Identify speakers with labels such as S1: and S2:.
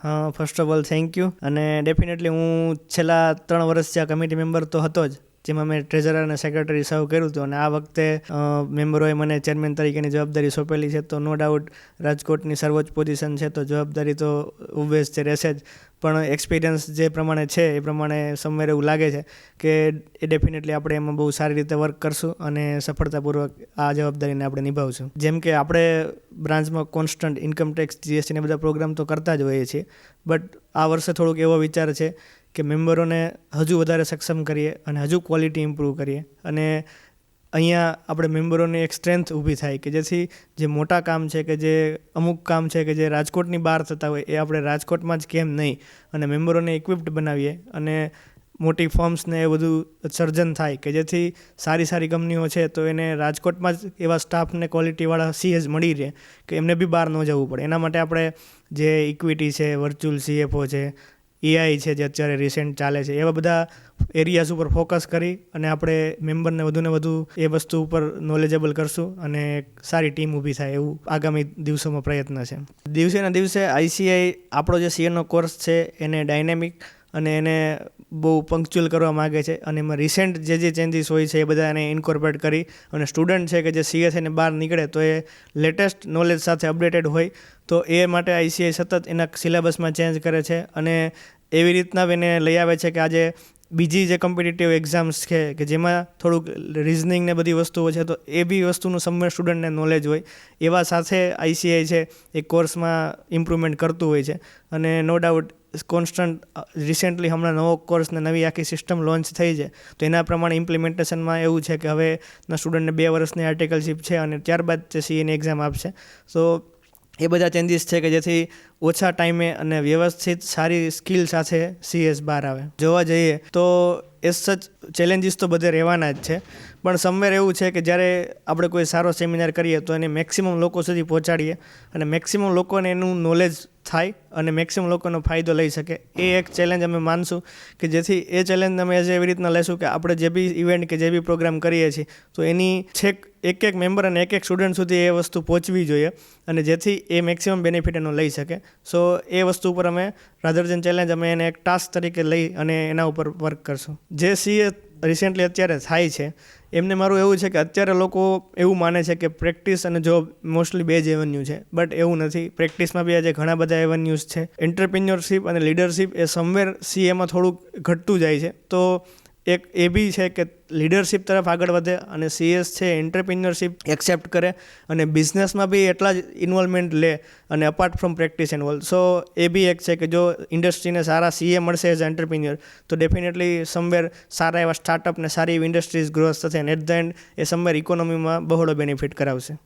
S1: હા first of all thank you અને definitely હું છેલ્લા ત્રણ વર્ષથી આ કમિટી મેમ્બર તો હતો જ, જેમાં મેં ટ્રેઝરર અને સેક્રેટરી સર્વ કર્યું હતું. અને આ વખતે મેમ્બરોએ મને ચેરમેન તરીકેની જવાબદારી સોંપેલી છે. તો નો ડાઉટ રાજકોટની સર્વોચ્ચ પોઝિશન છે. તો જવાબદારી તો ઓબ્વિયસ છે, રહેશે જ. પણ એક્સપિરિયન્સ જે પ્રમાણે છે, એ પ્રમાણે સમવેર એવું લાગે છે કે એ ડેફિનેટલી આપણે એમાં બહુ સારી રીતે વર્ક કરશું અને સફળતાપૂર્વક આ જવાબદારીને આપણે નિભાવશું. જેમ કે આપણે બ્રાન્ચમાં કોન્સ્ટન્ટ ઇન્કમ ટેક્સ જીએસટીને બધા પ્રોગ્રામ તો કરતા જ હોઈએ છીએ બટ આ વર્ષે થોડોક એવો વિચાર છે કે મેમ્બરોને હજુ વધારે સક્ષમ કરીએ અને હજુ ક્વોલિટી ઇમ્પ્રૂવ કરીએ અને અહીંયા આપણે મેમ્બરોની એક સ્ટ્રેન્થ ઊભી થાય કે જેથી જે મોટા કામ છે કે જે અમુક કામ છે કે જે રાજકોટની બહાર થતા હોય એ આપણે રાજકોટમાં જ કેમ નહીં અને મેમ્બરોને ઇક્વિપ્ડ બનાવીએ અને મોટી ફર્મ્સને એ બધું સર્જન થાય કે જેથી સારી સારી કંપનીઓ છે તો એને રાજકોટમાં જ એવા સ્ટાફને ક્વોલિટીવાળા સીએસ મળી રહે કે એમને બી બહાર ન જવું પડે. એના માટે આપણે જે ઇક્વિટી છે વર્ચ્યુઅલ સીએફઓ છે એઆઈ છે જે અત્યારે રિસેન્ટ ચાલે છે. એવા બધા એરિયાઝ ઉપર ફોકસ કરી અને આપણે મેમ્બરને વધુને વધુ એ વસ્તુ ઉપર નોલેજેબલ કરશું અને સારી ટીમ ઊભી થાય એવું આગામી દિવસોમાં પ્રયત્ન છે. દિવસેના દિવસે આઈસીઆઈ આપણો જે સીએનો કોર્સ છે એને ડાયનેમિક અને એને બહુ પંક્ચ્યુઅલ કરવા માગે છે. અને એમાં રિસેન્ટ જે જે ચેન્જીસ હોય છે એ બધા એને ઇન્કોર્પોરેટ કરી અને સ્ટુડન્ટ છે કે જે સીએ થઈને બહાર નીકળે તો એ લેટેસ્ટ નોલેજ સાથે અપડેટેડ હોય તો એ માટે આઈસીઆઈ સતત એના સિલેબસમાં ચેન્જ કરે છે. અને એવી રીતના એને લઈ આવે છે કે આજે બીજી જે કોમ્પિટિટિવ એક્ઝામ્સ છે કે જેમાં થોડુંક રિઝનિંગ ને બધી વસ્તુઓ છે, તો એ બી વસ્તુનું સમય સ્ટુડન્ટને નોલેજ હોય. એવા સાથે આઈસીઆઈ છે, એ કોર્સમાં ઇમ્પ્રુવમેન્ટ કરતું હોય છે. અને નો ડાઉટ કોન્સ્ટન્ટ રિસેન્ટલી હમણાં નવો કોર્સ ને નવી આખી સિસ્ટમ લોન્ચ થઈ છે. તો એના પ્રમાણે ઇમ્પ્લિમેન્ટેશનમાં એવું છે કે હવે ના સ્ટુડન્ટને બે વર્ષની આર્ટિકલશીપ છે અને ત્યારબાદ તે સીએની એક્ઝામ આપશે. તો એ બધા ચેન્જીસ છે કે જેથી ઓછા ટાઈમે અને વ્યવસ્થિત સારી સ્કિલ સાથે સીએસ બહાર આવે. જોવા જઈએ તો એ સચ ચેલેન્જીસ તો બધે રહેવાના જ છે. પણ સમવેર એવું છે કે જ્યારે આપણે કોઈ સારો સેમિનાર કરીએ તો એને મેક્સિમમ લોકો સુધી પહોંચાડીએ અને મેક્સિમમ લોકોને એનું નોલેજ થાય અને મેક્સિમમ લોકોનો ફાયદો લઈ શકે. એ એક ચેલેન્જ અમે માનશું કે જેથી એ ચેલેન્જ અમે એઝ એવી રીતના લેશું કે આપણે જે બી ઇવેન્ટ કે જે બી પ્રોગ્રામ કરીએ છીએ, તો એની છેક એક એક મેમ્બર અને એક એક સ્ટુડન્ટ સુધી એ વસ્તુ પહોંચવી જોઈએ અને જેથી એ મેક્સિમમ બેનિફિટ એનો લઈ શકે. સો એ વસ્તુ ઉપર અમે રાધરજન ચેલેન્જ અમે એને એક ટાસ્ક તરીકે લઈ અને એના ઉપર વર્ક કરશું. જે સીએ રિસેન્ટલી અત્યારે થાય છે, એમને મારું એવું છે કે અત્યારે લોકો એવું માને છે કે પ્રેક્ટિસ અને જોબ મોસ્ટલી બે જ એવન્યુ છે. બટ એવું નથી. પ્રેક્ટિસમાં બી આજે ઘણા બધા એવન્યુઝ છે. એન્ટરપ્રિન્યોરશિપ અને લીડરશિપ એ સમવેર સીએમાં થોડુંક ઘટતું જાય છે. તો એક એ બી છે કે લીડરશિપ તરફ આગળ વધે અને સીએસ છે એન્ટરપ્રિન્યોરશિપ એક્સેપ્ટ કરે અને બિઝનેસમાં બી એટલા જ ઇન્વોલ્વમેન્ટ લે અને apart from practice involve so એ બી એક છે કે જો ઇન્ડસ્ટ્રીને સારા સીએ મળશે એઝ એન્ટરપ્રિન્યોર તો ડેફિનેટલી સમવેર સારા એવા સ્ટાર્ટઅપ ને સારી એવી ઇન્ડસ્ટ્રીઝ ગ્રોથ થશે અને એટ ધ એન્ડ એ સમવેર ઇકોનોમીમાં બહોળો બેનિફિટ કરાવશે.